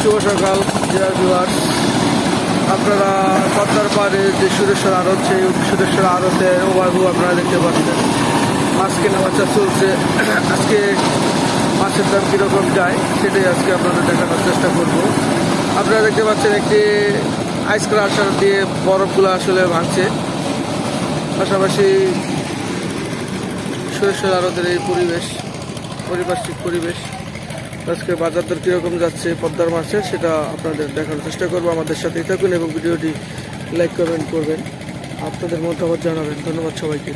শুভ সকাল জয়া জুয়ার আপনারা পদ্মার পাড়ে যে সুরেশ্বর আড়ত সেই সুরেশ্বর আড়তের ওভারভিউ আপনারা দেখতে পাচ্ছেন। মাছ কেনা বাচ্চা চলছে। আজকে মাছের দাম কীরকম যায় সেটাই আজকে আপনাদের দেখানোর চেষ্টা করব। আপনারা দেখতে পাচ্ছেন একটি আইস ক্রাশার দিয়ে বরফগুলো আসলে ভাঙছে পাশাপাশি সুরেশ্বর আড়তের এই পরিবেশ, পারিপার্শ্বিক পরিবেশ। আজকে বাজার দর কীরকম যাচ্ছে পদ্মার মাছের সেটা আপনাদের দেখানোর চেষ্টা করব। আমাদের সাথেই থাকুন এবং ভিডিওটি লাইক, কমেন্ট করবেন। আপনাদের মতামত জানাবেন। ধন্যবাদ সবাইকে।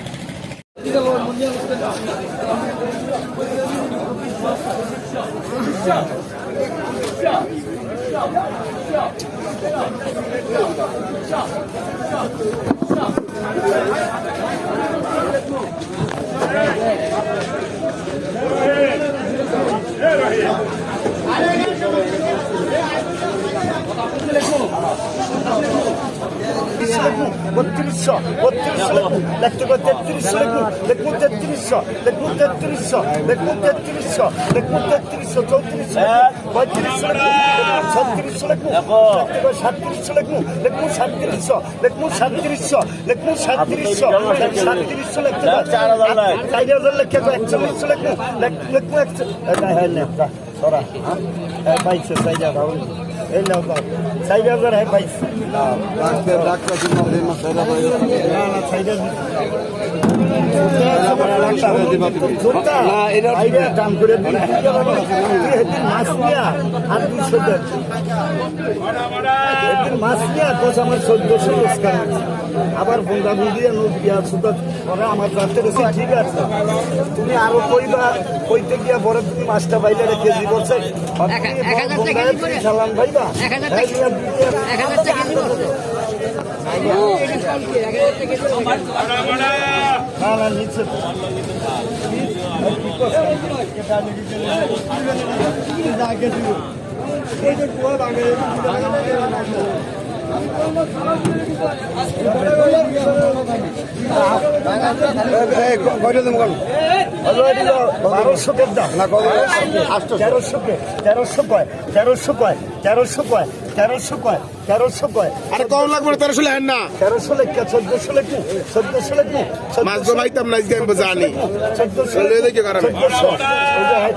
বত্রিশশো বত্রিশশো লেখতে করে তেত্রিশশো লিখুন লিখুন তেত্রিশশো লিখুন তেত্রিশশো লিখুন তেত্রিশশো লিখুন তেত্রিশশো চৌত্রিশশো পঁয়ত্রিশশো লিখুন ছত্রিশশো লিখুন লিখতে করে সাতত্রিশশো লিখুন লিখুন সাতত্রিশশো লিখুন সাতত্রিশশো লিখুন সাতত্রিশশো সাতত্রিশশো লিখতে চার হাজার লিখে একচল্লিশশো লিখুন লিখুন একচল্লিশ সরা পাইছে চার হাজার মাছ আর দুশো মাছ আমার চোদ্দশো রোজগার। আবার বন্ধা বুঝিয়ে নদিয়া সুদা করে আমার যাতে গেছে ঠিক আছে তুমি আরও কইবা কইতে গিয়া পরে তুমি মাছটা পাইলে রে কেজি বলছে এক হাজার টাকা কেজি করে? সালাম ভাইবা টাকা দিব। বারোশো কে দাম তেরোশো কে তেরোশো কয় তেরোশো কয় তেরোশো কয় তেরোশো কয় তেরোশো কয় আরে কম লাগবে না তেরোশো লেখেন না। তেরোশো লেখা চোদ্দশো লেখু চোদ্দশো লেখু মাছ তো পাইতাম না আজকে আমি জানি। চোদ্দশো এদিকে কারণে। চোদ্দশো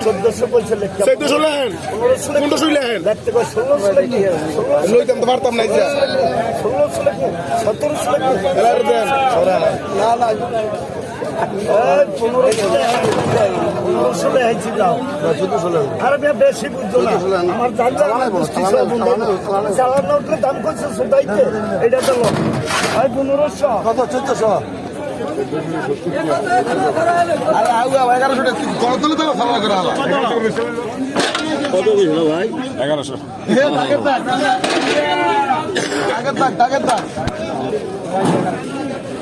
চোদ্দশো বলছে লেখা চোদ্দশো লেখেন পনেরোশো লেখেন। দেখতে কয় ষোলোশো লেখু লইতাম তো পারতাম না আজকে। ষোলোশো লেখু সতেরোশো লেখু না না। আরে বেশি বুঝছ না আমার চালানো উঠলে দাম করছে সোদাইতে এটা তো ভাই পনেরোশো কত চোদ্দশো আরে আগুয়া এগারোশো। টাকা গড় তুলে তো সামলা করা হলো আগের দাগ আগের দাগ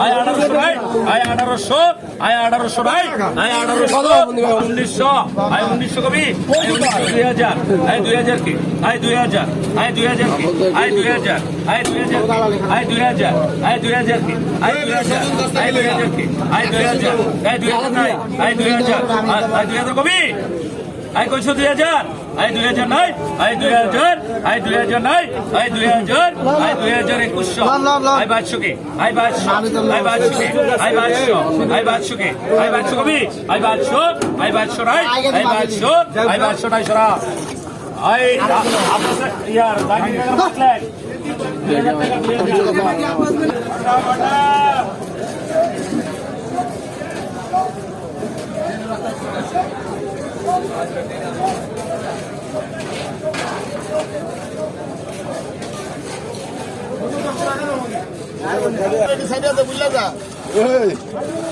আয় আঠারোশো ভাই আয় আঠারোশো আয় আঠারোশো ভাই আয় আঠারোশো উনিশশো আয় উনিশশো কবি দুই হাজার আয় দুই হাজার কি আয় দুই হাজার আয় দুই হাজার কি আয় দুই হাজার আয় দুই হাজার আয় দুই হাজার আয় দুই হাজার কি আয় দুই হাজার আয় দুই হাজার কি আয় দুই হাজার আয় দুই হাজার আয় দুই হাজার আয় দুই হাজার কবি আয় কইছো দুই হাজার আয় দুই হাজার নাই আয় দুই হাজার আয় দুই হাজার নাই আয় দুই হাজার আয় দুই হাজার একুশশো। আয় বাইশশো কে আয় বাইশশো আয় বাইশশো কে আয় বাইশশো আয় বাইশশো কে আয় বাইশশো কবি আয় বাইশশো আয় বাইশশো নাই আয় বাইশশো আয় বাইশশো নাই সরা। আয় আপনার ইয়ার দাঁড়িয়ে রাখলেন দুই হাজার টাকা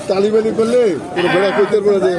তালিবানি করলে বেড়া করতে পারে